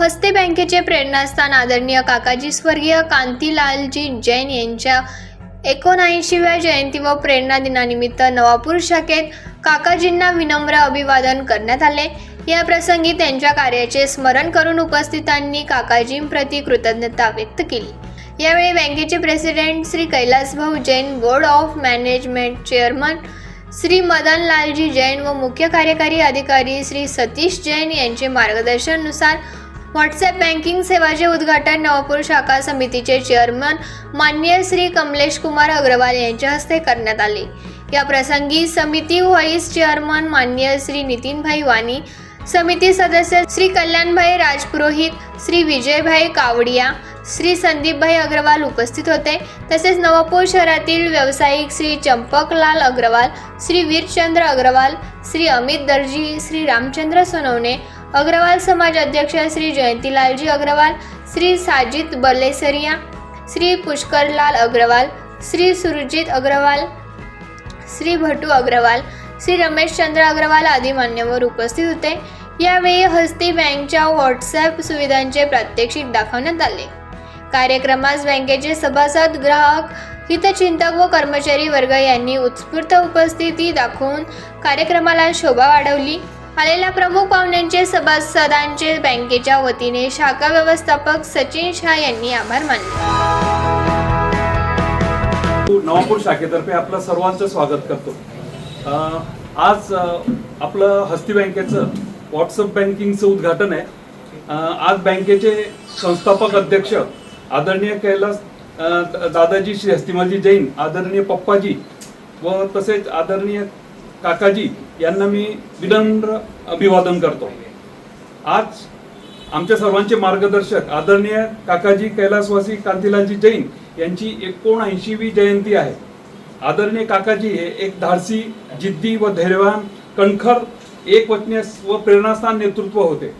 हस्ते बँकेचे प्रेरणास्थान आदरणीय काकाजी स्वर्गीय कांतीलालजी जैन यांच्या एकोणऐंशीव्या जयंती व प्रेरणा दिनानिमित्त नवापूर शाखेत काकाजींना विनम्र अभिवादन करण्यात आले. या प्रसंगी त्यांच्या कार्याचे स्मरण करून उपस्थितांनी काकाजींप्रती कृतज्ञता व्यक्त केली. यावेळी बँकेचे president Shri Kailasbhau Jain board of management chairman Shri Madanlalji Jain व मुख्य कार्यकारी अधिकारी श्री सतीश जैन यांचे मार्गदर्शननुसार व्हॉट्सॲप बँकिंग सेवाचे उद्घाटन नवापूर शाखा समितीचे चेअरमन मान्य श्री कमलेश कुमार अग्रवाल यांच्या हस्ते करण्यात आले. या प्रसंगी समिती व्हाईस चेअरमन मान्य श्री नितीनभाई वाणी समिती सदस्य श्री कल्याणभाई राजपुरोहित श्री विजयभाई कावडिया श्री संदीपभाई अग्रवाल उपस्थित होते. तसेच नवापूर शहरातील व्यावसायिक श्री चंपकलाल अग्रवाल श्री वीरचंद्र अग्रवाल श्री अमित दर्जी श्री रामचंद्र सोनवणे अग्रवाल समाज अध्यक्ष श्री जयंतीलालजी अग्रवाल श्री साजिद बलेसरिया श्री पुष्करलाल अग्रवाल श्री सुरजित अग्रवाल श्री भटू अग्रवाल श्री रमेशचंद्र अग्रवाल आदी मान्यवर उपस्थित होते. यावेळी हस्ती बँकच्या व्हॉट्सॲप सुविधांचे प्रात्यक्षिक दाखवण्यात आले. कार्यक्रमास बँकेचे सभासद ग्राहक हितचिंतक व कर्मचारी वर्ग यांनी उत्स्फूर्त उपस्थिती दाखवून कार्यक्रमाला शोभा वाढवली. आलेल्या प्रमुख पाहुण्यांचे सभासदांचे बँकेच्या वतीने शाखा व्यवस्थापक सचिन शाह यांनी आभार मानले. नवापूर शाखेतर्फे आपलं सर्वांचं स्वागत करतो. आज आपलं हस्ती बँकेचं व्हॉट्सअप बँकिंगचं उद्घाटन आहे. आज बँकेचे संस्थापक अध्यक्ष आदरणीय कैलास दादाजी श्री हस्तिमाजी जैन आदरणीय पप्पाजी व तसेच आदरणीय काकाजी यांना मी विनम्र अभिवादन करतो. आज आमच्या सर्वांचे मार्गदर्शक आदरणीय काकाजी कैलासवासी कांतीलालजी जैन यांची एकोणऐंशीवी जयंती आहे. आदरणीय काकाजी हे एक धाडसी जिद्दी व धैर्यवान कणखर एकवचनीय व प्रेरणास्थान नेतृत्व होते.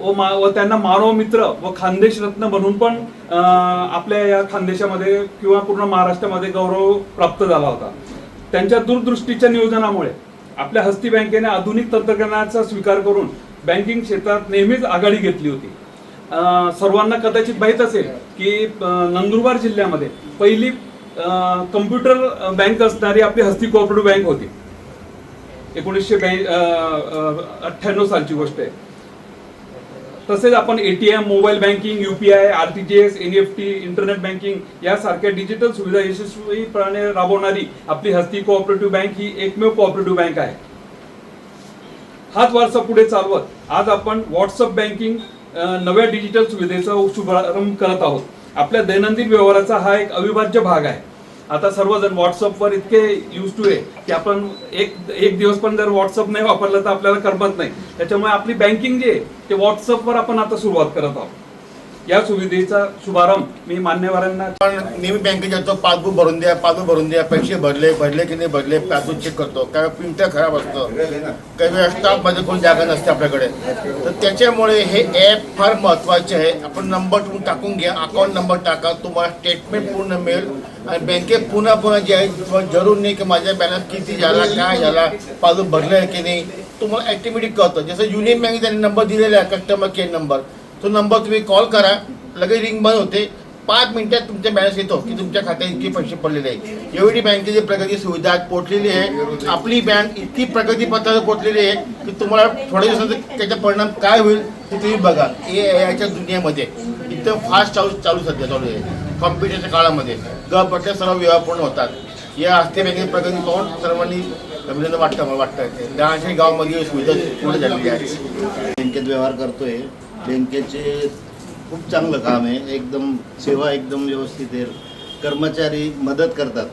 व मा व त्यांना मानव मित्र व खानदेश रत्न म्हणून पण आपल्या या खानदेशामध्ये किंवा पूर्ण महाराष्ट्रामध्ये गौरव प्राप्त झाला होता. त्यांच्या दूरदृष्टीच्या नियोजनामुळे आपल्या हस्ती बँकेने आधुनिक तंत्रज्ञानाचा स्वीकार करून बँकिंग क्षेत्रात नेहमीच आघाडी घेतली होती. सर्वांना कदाचित माहीत असेल की नंदुरबार जिल्ह्यामध्ये पहिली कम्प्युटर बँक असणारी आपली हस्ती कोऑपरेटिव्ह बँक होती. एकोणीसशे अठ्ठ्याण्णव सालची गोष्ट आहे. तसेच आपण ATM mobile banking UPI F T internet banking यासारख्या डिजिटल सुविधा यशस्वीपणे राबवणारी आपली हस्ती कोऑपरेटिव्ह बँक ही एकमेव कोऑपरेटिव्ह बँक आहे. हाच वारसा पुढे चालवत आज आपण व्हॉट्सअप बँकिंग नव्या डिजिटल सुविधेचा शुभारंभ करत आहोत. आपल्या दैनंदिन व्यवहाराचा हा एक अविभाज्य भाग आहे. आता सर्वजण व्हॉट्सअपवर इतके यूज टू आहे की आपण एक एक दिवस पण जर व्हॉट्सअप नाही वापरलं तर आपल्याला करमत नाही. त्याच्यामुळे आपली बँकिंग जे आहे ते व्हॉट्सअपवर आपण आता सुरुवात करत आहोत. या सुविधेचा शुभारंभ मी मान्यवरांना पण नेहमी बँकेत जातो पासबुक भरून द्या पासबुक भरून द्या पैसे भरले भरले की नाही भरले पासबुक चेक करतो. काय प्रिंटर खराब असतं. काही वेळा स्टाफमध्ये कोण जागा नसते आपल्याकडे. तर त्याच्यामुळे हे ॲप फार महत्त्वाचे आहे. आपण नंबर तुम्ही टाकून घ्या अकाउंट नंबर टाका तुम्हाला स्टेटमेंट पूर्ण मिळेल. आणि बँकेत पुन्हा पुन्हा जे आहे तुम्हाला जरूर नाही की माझ्या बॅलन्स किती झाला काय झाला पासबुक भरलं आहे की नाही. तुम्हाला ॲक्टिव्हिटी कळतं. जसं युनियन बँकेत त्यांनी नंबर दिलेला आहे कस्टमर केअर नंबर तो नंबर तुम्ही कॉल करा लगेच रिंग बंद होते. पाच मिनिटात तुमच्या बॅलन्स येतो की तुमच्या खात्यात इतके पैसे पडलेले आहेत. एवढी बँकेची प्रगती सुविधा आज पोचलेली आहे. आपली बँक इतकी प्रगती पत्रावर पोचलेली आहे की तुम्हाला थोड्या दिवसात त्याचा परिणाम काय होईल ते तुम्ही बघा. ए आयच्या दुनियेमध्ये इथं फास्ट चालू चालू सध्या चालू आहे. कॉम्प्युटरच्या काळामध्ये गटल्या सर्व व्यवहार पूर्ण होतात. या असते बँकेची प्रगती पाहून सर्वांनी अभिनंदन वाटतं मला वाटतं. गावामध्ये सुविधा पूर्ण झालेली आहे बँकेत व्यवहार करतोय. बँकेचे खूप चांगलं काम आहे. एकदम सेवा एकदम व्यवस्थित आहे. कर्मचारी मदत करतात.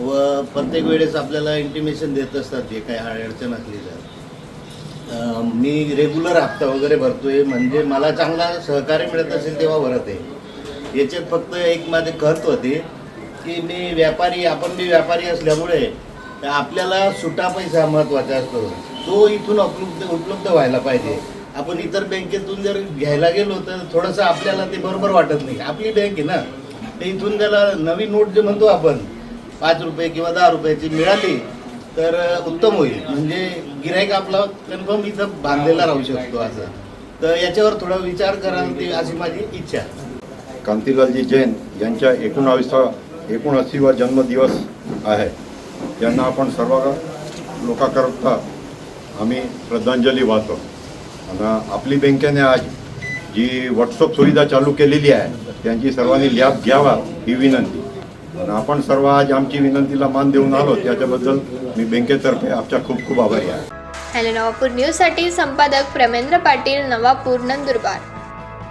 व प्रत्येक वेळेस आपल्याला इंटिमेशन देत असतात जे काही अडचण असली तर. मी रेग्युलर हप्ता वगैरे भरतोय. म्हणजे मला चांगला सहकार्य मिळत असेल तेव्हा भरत आहे. याच्यात फक्त एक माझे खत होते की मी व्यापारी आपण मी व्यापारी असल्यामुळे आपल्याला सुटा पैसा महत्त्वाचा असतो. तो इथून उपलब्ध उपलब्ध व्हायला पाहिजे. आपण इतर बँकेतून जर घ्यायला गेलो तर थोडंसं आपल्याला ते बरोबर वाटत नाही. आपली बँक आहे ना ते इथून त्याला नवीन नोट जे म्हणतो आपण पाच रुपये किंवा दहा रुपयाची मिळाली तर उत्तम होईल. म्हणजे गिराईक आपला कन्फर्म इथं बांधलेला राहू शकतो असं. तर याच्यावर थोडा विचार कराल ती अशी माझी इच्छा कांतीलालजी जैन यांच्या एकोणावीसा एकोणऐंशीवा जन्मदिवस आहे. त्यांना आपण सर्व लोकांकरता आम्ही श्रद्धांजली वाहतो. आता आपली बँकेने आज जी व्हॉट्सअप सुविधा चालू केलेली आहे त्यांची सर्वांनी लाभ घ्यावा ही विनंती. आपण सर्व आज आमची विनंतीला मान देऊन आलो त्याच्याबद्दल मी बँकेतर्फे आमच्या खूप खूप आभारी आहे. हॅलो नवापूर न्यूजसाठी संपादक प्रमेंद्र पाटील नवापूर नंदुरबार.